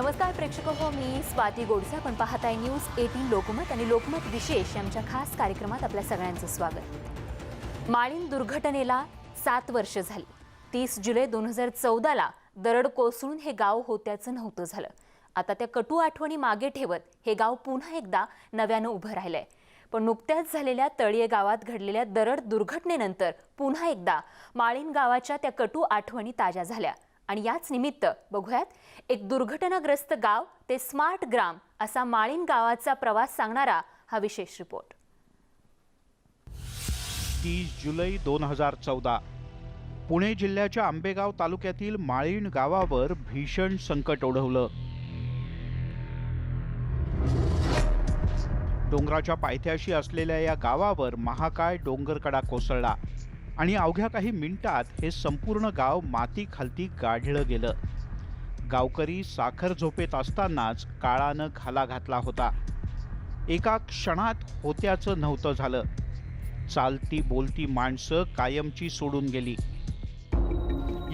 नमस्कार प्रेक्षक हो मी स्वाती गोडसे. आपण पाहताय न्यूज एटीन लोकमत आणि लोकमत विशेष आमच्या खास कार्यक्रमात आपल्या सगळ्यांचं स्वागत. माळीन दुर्घटनेला सात वर्ष झाली. तीस जुलै दोन हजार चौदाला दरड कोसळून हे गाव होत्याचं नव्हतं झालं. आता त्या कटू आठवणी मागे ठेवत हे गाव पुन्हा एकदा नव्यानं उभं राहिलंय. पण नुकत्याच झालेल्या तळीये गावात घडलेल्या दरड दुर्घटनेनंतर पुन्हा एकदा माळीन गावाच्या त्या कटू आठवणी ताज्या झाल्या. आणि याच निमित्त बघूयात एक दुर्घटनाग्रस्त गाव ते स्मार्ट ग्राम असा माळीण गावाचा प्रवास सांगणारा हा विशेष रिपोर्ट. तीस जुलै दोन हजार चौदा. पुणे जिल्ह्याच्या आंबेगाव तालुक्यातील माळीण गावावर भीषण संकट ओढवलं. डोंगराच्या पायथ्याशी असलेल्या या गावावर महाकाय डोंगरकडा कोसळला. आणि अवघ्या काही मिनिटात हे संपूर्ण गाव माती खालती गाढलं गेलं. गावकरी साखर झोपेत असतानाच काळानं घाला घातला होता. एका क्षणात होत्याचं नव्हतं झालं. चालती बोलती माणसं कायमची सोडून गेली.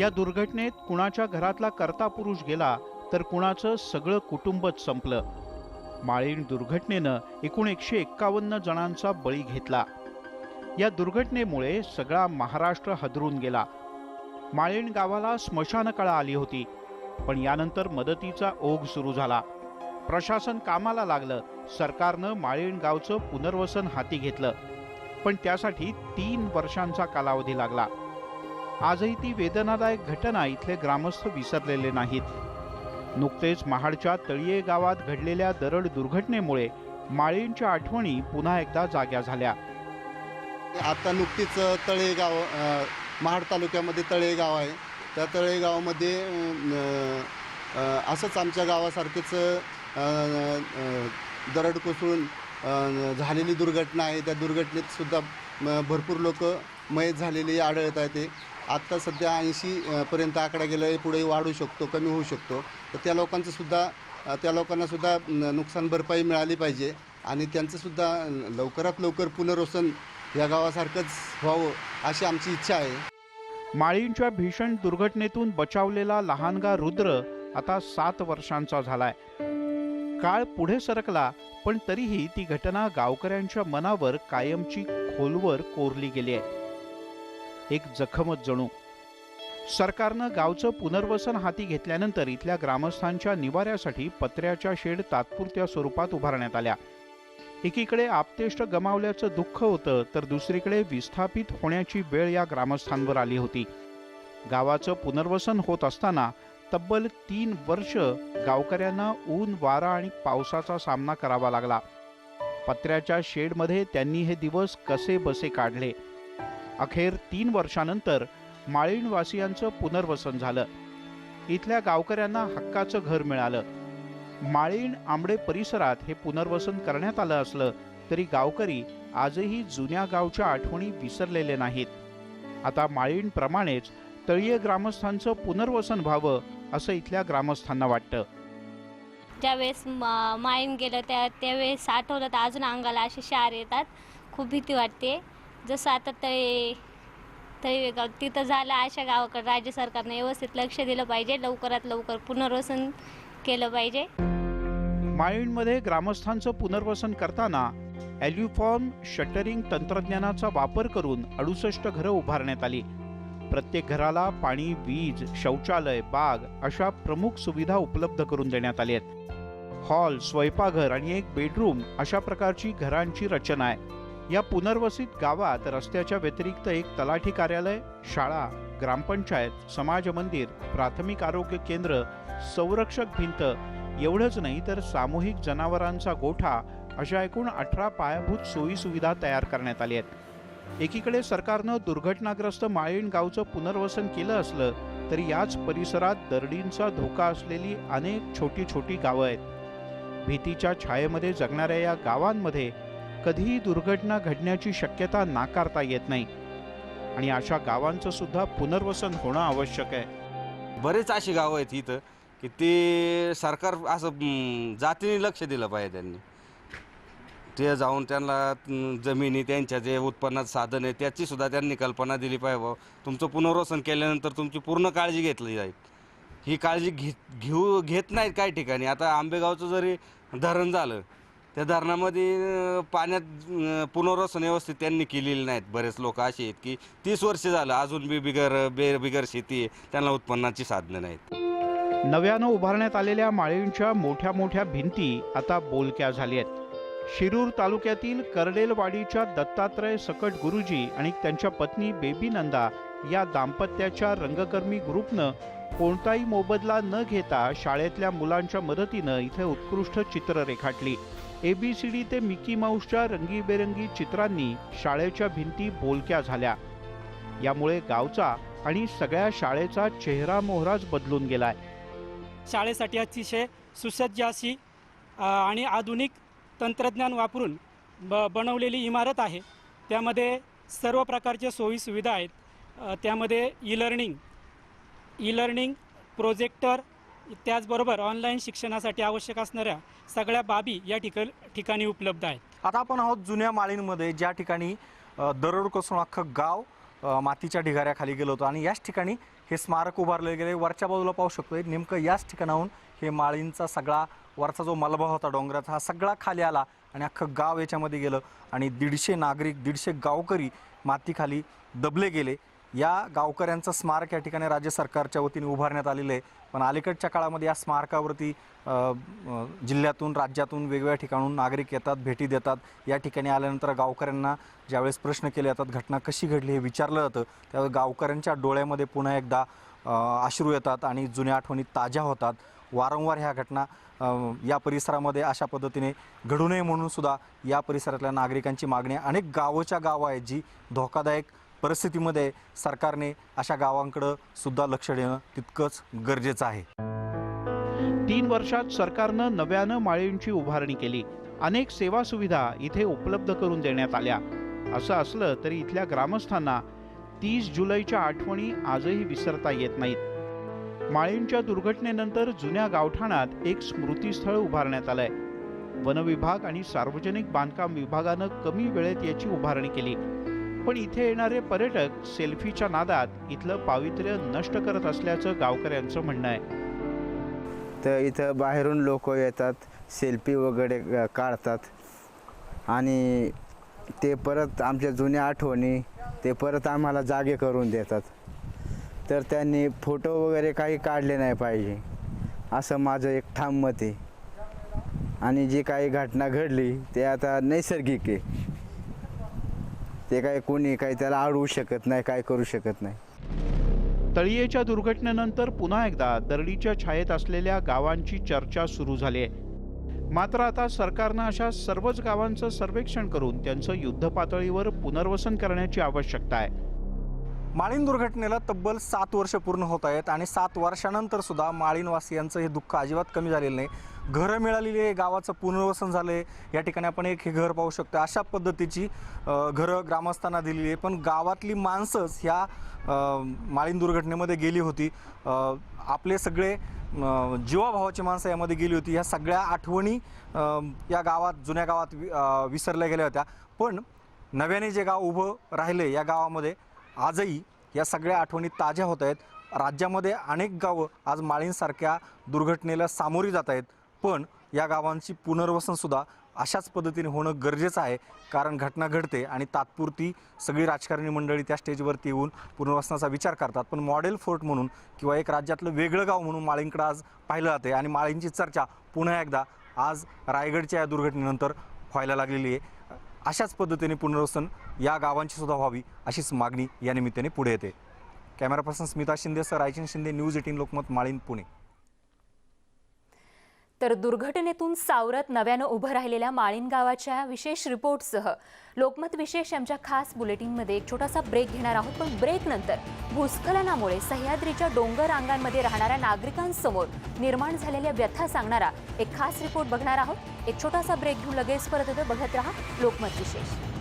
या दुर्घटनेत कुणाच्या घरातला कर्ता पुरुष गेला तर कुणाचं सगळं कुटुंबच संपलं. माळीण दुर्घटनेनं एकूण एकशे एक्कावन्न जणांचा बळी घेतला. या दुर्घटनेमुळे सगळा महाराष्ट्र हदरून गेला. माळीण गावाला स्मशानकळा आली होती पण यानंतर मदतीचा ओघ सुरू झाला. प्रशासन कामाला लागलं सरकारनं माळीण गावचं पुनर्वसन हाती घेतलं पण त्यासाठी तीन वर्षांचा कालावधी लागला. आजही ती वेदनादायक घटना इथले ग्रामस्थ विसरलेले नाहीत. नुकतेच महाडच्या तळीये गावात घडलेल्या दरड दुर्घटनेमुळे माळींच्या आठवणी पुन्हा एकदा जाग्या झाल्या. आता नुकतीच तळेगाव महाड तालुक्यामध्ये तळेगाव आहे. त्या तळेगावामध्ये असंच आमच्या गावासारखेच दरड कोसळून झालेली दुर्घटना आहे. त्या दुर्घटनेत सुद्धा म, भरपूर लोक मयत झालेली आढळत आहे ते. आत्ता सध्या ऐंशी पर्यंत आकडा गेला आहे. पुढे वाढू शकतो कमी होऊ शकतो. तर त्या लोकांचं सुद्धा त्या लोकांनासुद्धा नुकसान भरपाई मिळाली पाहिजे. आणि त्यांचंसुद्धा लवकरात लवकर पुनर्वसन या गावासारखंच व्हावं अशी आमची इच्छा आहे. माळींच्या भीषण दुर्घटनेतून बचावलेला लहानगा रुद्र आता सात वर्षांचा झालाय. काळ पुढे सरकला पण तरीही ती घटना गावकऱ्यांच्या मनावर कायमची खोलवर कोरली गेली आहे. एक जखमच जणू. सरकारनं गावचं पुनर्वसन हाती घेतल्यानंतर इथल्या ग्रामस्थांच्या निवाऱ्यासाठी पत्र्याच्या शेड तात्पुरत्या स्वरूपात उभारण्यात आल्या. एकीकडे आपतेष्ट गमावल्याचं दुःख होतं तर दुसरीकडे विस्थापित होण्याची वेळ या ग्रामस्थांवर आली होती. गावाचं पुनर्वसन होत असताना तब्बल तीन वर्ष गावकऱ्यांना ऊन वारा आणि पावसाचा सामना करावा लागला. पत्र्याच्या शेडमध्ये त्यांनी हे दिवस कसे बसे काढले? अखेर तीन वर्षानंतर माळीणवासियांचं पुनर्वसन झालं. इथल्या गावकऱ्यांना हक्काचं घर मिळालं. माळीण आंबडे परिसरात हे पुनर्वसन करण्यात आलं असलं तरी गावकरी आजही जुन्या गावच्या आठवणी विसरलेले नाहीत. आता माळीणप्रमाणेच तळीय ग्रामस्थांचं पुनर्वसन व्हावं असं इथल्या ग्रामस्थांना वाटतं. ज्यावेळेस मा- गेलं त्या त्यावेळेस आठवलं तर अजून अंगाला असे शार येतात. खूप भीती वाटते. जसं आता तळे तळे गाव तिथं झालं अशा गावाकडे राज्य सरकारने व्यवस्थित लक्ष दिलं पाहिजे. लवकरात लवकर पुनर्वसन केलं पाहिजे? माळीणमध्ये ग्रामस्थांचं पुनर्वसन करताना ॲल्युफॉर्म शटरिंग तंत्रज्ञानाचा वापर करून अडुसष्ट घरं उभारण्यात आली. प्रत्येक घराला पाणी वीज शौचालय बाग अशा प्रमुख सुविधा उपलब्ध करून देण्यात आली आहेत. हॉल स्वयंपाकघर आणि एक बेडरूम अशा प्रकारची घरांची रचना आहे. या पुनर्वसित गावात रस्त्याच्या व्यतिरिक्त एक तलाठी कार्यालय शाळा ग्रामपंचायत समाज मंदिर प्राथमिक आरोग्य केंद्र संरक्षक भिंत एवढंच नाही तर सामूहिक जनावरांचा गोठा अशा एकूण अठरा पायाभूत सोयी सुविधा तयार करण्यात आल्या आहेत. एकीकडे सरकारनं दुर्घटनाग्रस्त माळीण गावचं पुनर्वसन केलं असलं तरी याच परिसरात दरडींचा धोका असलेली अनेक छोटी छोटी गावं आहेत. भीतीच्या छायेमध्ये जगणाऱ्या या गावांमध्ये कधीही दुर्घटना घडण्याची शक्यता नाकारता येत नाही. आणि अशा गावांचं सुद्धा पुनर्वसन होणं आवश्यक आहे. बरेच अशी गावं आहेत इथं की ते सरकार असं जातीने लक्ष दिलं पाहिजे त्यांनी. ते जाऊन त्यांना जमिनी त्यांच्या जे उत्पन्नात साधन आहे त्याची सुद्धा त्यांनी कल्पना दिली पाहिजे बुवा तुमचं पुनर्वसन केल्यानंतर तुमची पूर्ण काळजी घेतली जाईल. ही काळजी घे घेऊ घेत नाहीत काही ठिकाणी. आता आंबेगावचं जरी धरण झालं त्या धरणामध्ये अं, पाण्यात अं, पुनर्वसन व्यवस्थित त्यांनी केलेली नाहीत. बरेच लोक असे आहेत की तीस वर्ष झालं अजून बी बिगर बे बिगर शेती आहे. त्यांना उत्पन्नाची साधनं नाहीत. नव्यानं उभारण्यात आलेल्या माळींच्या मोठ्या मोठ्या भिंती आता बोलक्या झाल्या आहेत. शिरूर तालुक्यातील करडेलवाडीच्या दत्तात्रय सकट गुरुजी आणि त्यांच्या पत्नी बेबी नंदा या दाम्पत्याच्या रंगकर्मी ग्रुपनं कोणताही मोबदला न घेता शाळेतल्या मुलांच्या मदतीनं इथे उत्कृष्ट चित्र रेखाटली. एबीसीडी ते मिकी माऊसच्या रंगीबेरंगी चित्रांनी शाळेच्या भिंती बोलक्या झाल्या. यामुळे गावचा आणि सगळ्या शाळेचा चेहरा मोहराच बदलून गेलाय. शाळेसाठी अतिशय सुसज्ज अशी आणि आधुनिक तंत्रज्ञान वापरून ब बनवलेली इमारत आहे. त्यामध्ये सर्व प्रकारच्या सोयीसुविधा आहेत. त्यामध्ये E learning E learning projector त्याचबरोबर ऑनलाईन शिक्षणासाठी आवश्यक असणाऱ्या सगळ्या बाबी या ठिकाण ठिकाणी उपलब्ध आहेत. आता आपण आहोत जुन्या माळींमध्ये ज्या ठिकाणी अ, दरड कोसळून अख्खं गाव मातीच्या ढिगाऱ्याखाली गेलो होतो आणि याच ठिकाणी हे स्मारक उभारले गेले. वरच्या बाजूला पाहू शकतोय नेमकं याच ठिकाणाहून हे माळींचा सगळा वरचा जो मलबा होता डोंगराचा हा सगळा खाली आला आणि अख्खं गाव याच्यामध्ये गेलं आणि दीडशे नागरिक दीडशे गावकरी मातीखाली दबले गेले. या गावकऱ्यांचं स्मारक या ठिकाणी राज्य सरकारच्या वतीने उभारण्यात आलेलं आहे. पण अलीकडच्या काळामध्ये या स्मारकावरती जिल्ह्यातून राज्यातून वेगवेगळ्या ठिकाणून नागरिक येतात भेटी देतात. या ठिकाणी आल्यानंतर गावकऱ्यांना ज्यावेळेस प्रश्न केले जातात घटना कशी घडली? हे विचारलं जातं. त्यावेळेस गावकऱ्यांच्या डोळ्यामध्ये पुन्हा एकदा अश्रू येतात आणि जुन्या आठवणी ताज्या होतात. वारंवार ह्या घटना या परिसरामध्ये अशा पद्धतीने घडू नये म्हणून सुद्धा या परिसरातल्या नागरिकांची मागणी आहे. अनेक गावोच्या गावं आहेत जी धोकादायक परिस्थितीमध्ये सरकारने अशा गावांकडं सुद्धा लक्ष देणं तितकंच गरजेचं आहे. तीन वर्षात सरकारनं नव्यानं माळींची उभारणी केली. अनेक सेवा सुविधा इथे उपलब्ध करून देण्यात आल्या. असं असलं तरी इथल्या ग्रामस्थांना तीस जुलैच्या आठवणी आजही विसरता येत नाहीत. माळींच्या दुर्घटनेनंतर जुन्या गावठाणात एक स्मृतीस्थळ उभारण्यात आलंय. वनविभाग आणि सार्वजनिक बांधकाम विभागानं कमी वेळेत याची उभारणी केली. पण इथे येणारे पर्यटक सेल्फीच्या नादात इथलं पावित्र्य नष्ट करत असल्याचं गावकऱ्यांचं म्हणणं आहे. तर इथं बाहेरून लोक येतात सेल्फी वगैरे काढतात. आणि ते परत आमच्या जुन्या आठवणी ते परत आम्हाला जागे करून देतात. तर त्यांनी फोटो वगैरे काही काढले नाही पाहिजे. असं माझं एक ठाम मत आहे. आणि जी काही घटना घडली ते आता नैसर्गिक आहे. ते काय कोणी काही त्याला अडवू शकत नाही काय करू शकत नाही. तळीयेच्या दुर्घटनेनंतर पुन्हा एकदा दरडीच्या छायेत असलेल्या गावांची चर्चा सुरू झाली आहे. मात्र आता सरकारनं अशा सर्वच गावांचं सर्वेक्षण करून त्यांचं युद्धपातळीवर पुनर्वसन करण्याची आवश्यकता आहे. माळीण दुर्घटनेला तब्बल सात वर्ष पूर्ण होत आहेत आणि सात वर्षानंतर सुद्धा माळीणवासियांचं हे दुःख अजिबात कमी झालेलं नाही. घरं मिळालेली आहे गावाचं पुनर्वसन झालं आहे या ठिकाणी आपण एक हे घर पाहू शकतो. अशा पद्धतीची घरं ग्रामस्थांना दिलेली आहे. पण गावातली माणसंच ह्या माळीण दुर्घटनेमध्ये गेली होती. आपले सगळे जीवाभावाची माणसं यामध्ये गेली होती. ह्या सगळ्या आठवणी या गावात जुन्या गावात वि- विसरल्या गेल्या होत्या. पण नव्याने जे गाव उभं राहिले या गावामध्ये आजही या सगळ्या आठवणी ताज्या होत आहेत. राज्यामध्ये अनेक गावं आज माळींसारख्या दुर्घटनेला सामोरी जात आहेत. पण या गावांची पुनर्वसनसुद्धा अशाच पद्धतीने होणं गरजेचं आहे. कारण घटना घडते आणि तात्पुरती सगळी राजकारणी मंडळी त्या स्टेजवरती येऊन पुनर्वसनाचा विचार करतात. पण मॉडेल फोर्ट म्हणून किंवा एक राज्यातलं वेगळं गाव म्हणून माळींकडं आज पाहिलं जाते आणि माळींची चर्चा पुन्हा एकदा आज रायगडच्या या दुर्घटनेनंतर व्हायला लागलेली आहे. अशाच पद्धतीने पुनर्वसन या गावांची सुद्धा व्हावी अशीच मागणी या निमित्ताने पुढे येते. Camera person Smita Shinde sir Raichand Shinde news eighteen Lokmat Malin Pune. तर दुर्घटनेतून सावरत नव्यानं उभं राहिलेल्या माळीन गावाच्या विशेष रिपोर्टसह लोकमत विशेष आमच्या खास बुलेटिनमध्ये एक छोटासा ब्रेक घेणार आहोत पण ब्रेक नंतर भूस्खलनामुळे सह्याद्रीच्या डोंगर रांगांमध्ये राहणाऱ्या नागरिकांसमोर निर्माण झालेल्या व्यथा सांगणारा एक खास रिपोर्ट बघणार आहोत. एक छोटासा ब्रेक घेऊन लगेच परत येतो बघत राहा लोकमत विशेष.